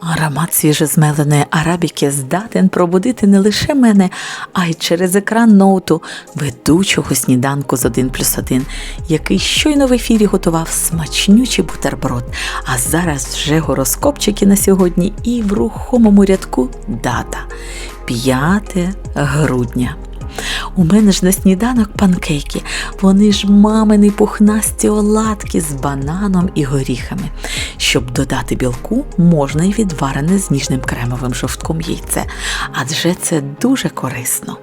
Аромат свіжезмеленої арабіки здатен пробудити не лише мене, а й через екран ноуту ведучого сніданку з 1 плюс 1, який щойно в ефірі готував смачнючий бутерброд. А зараз вже гороскопчики на сьогодні і в рухомому рядку дата 5 грудня. У мене ж на сніданок панкейки. Вони ж мамини пухнасті оладки з бананом і горіхами. Щоб додати білку, можна й відварене з ніжним кремовим жовтком яйце, адже це дуже корисно.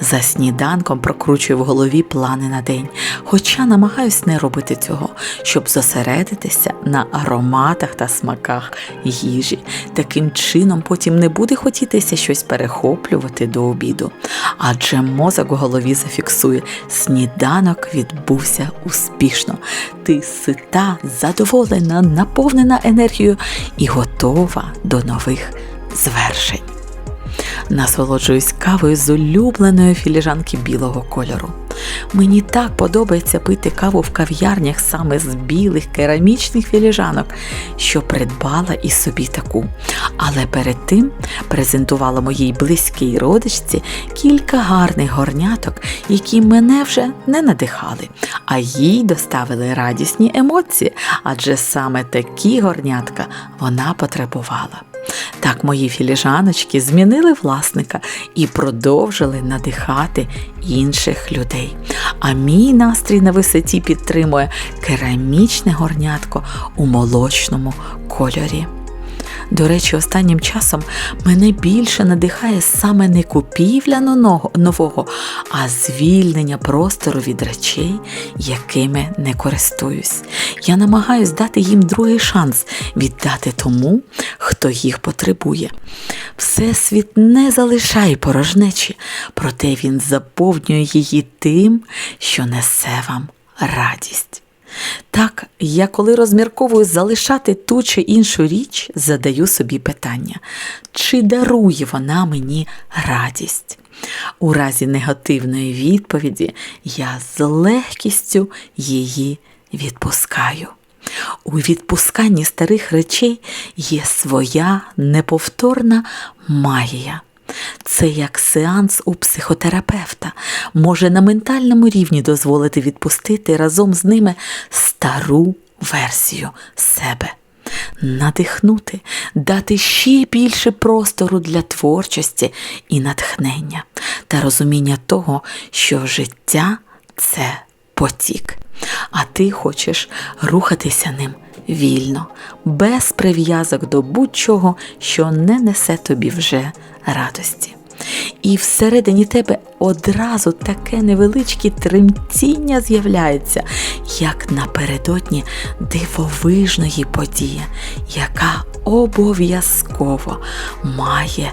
За сніданком прокручую в голові плани на день, хоча намагаюсь не робити цього, щоб зосередитися на ароматах та смаках їжі. Таким чином потім не буде хотітися щось перехоплювати до обіду. Адже мозок у голові зафіксує, сніданок відбувся успішно. Ти сита, задоволена, наповнена енергією і готова до нових звершень. Насолоджуюсь кавою з улюбленої філіжанки білого кольору. Мені так подобається пити каву в кав'ярнях саме з білих керамічних філіжанок, що придбала і собі таку. Але перед тим презентувала моїй близькій родичці кілька гарних горняток, які мене вже не надихали, а їй доставили радісні емоції, адже саме такі горнятка вона потребувала. Так мої філіжаночки змінили власника і продовжили надихати інших людей. А мій настрій на висоті підтримує керамічне горнятко у молочному кольорі. До речі, останнім часом мене більше надихає саме не купівля нового, а звільнення простору від речей, якими не користуюсь. Я намагаюсь дати їм другий шанс віддати тому, хто їх потребує. Всесвіт не залишає порожнечі, проте він заповнює її тим, що несе вам радість. Так, я коли розмірковую залишати ту чи іншу річ, задаю собі питання, чи дарує вона мені радість? У разі негативної відповіді я з легкістю її відпускаю. У відпусканні старих речей є своя неповторна магія. Це як сеанс у психотерапевта може на ментальному рівні дозволити відпустити разом з ними стару версію себе, надихнути, дати ще більше простору для творчості і натхнення та розуміння того, що життя це потік, а ти хочеш рухатися ним вільно, без прив'язок до будь-чого, що не несе тобі вже радості. І всередині тебе одразу таке невеличке тремтіння з'являється, як напередодні дивовижної події, яка обов'язково має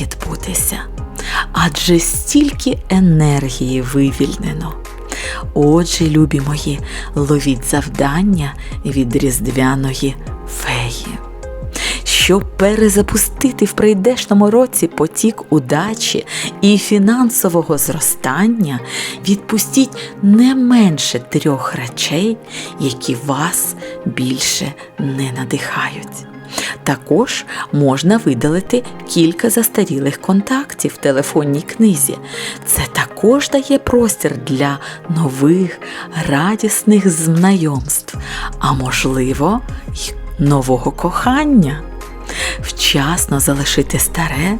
відбутися. Адже стільки енергії вивільнено. Отже, любі мої, ловіть завдання від різдвяної феї. Щоб перезапустити в прийдешному році потік удачі і фінансового зростання, відпустіть не менше трьох речей, які вас більше не надихають. Також можна видалити кілька застарілих контактів в телефонній книзі. Це також дає простір для нових радісних знайомств, а можливо, й нового кохання. Вчасно залишити старе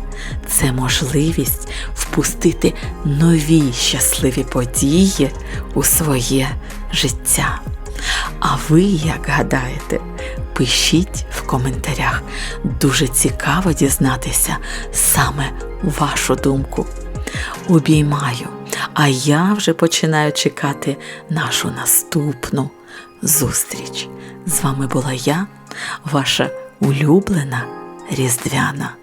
це можливість впустити нові щасливі події у своє життя. А ви, як гадаєте, пишіть в коментарях. Дуже цікаво дізнатися саме вашу думку. Обіймаю, а я вже починаю чекати нашу наступну зустріч. З вами була я, ваша улюблена різдвяна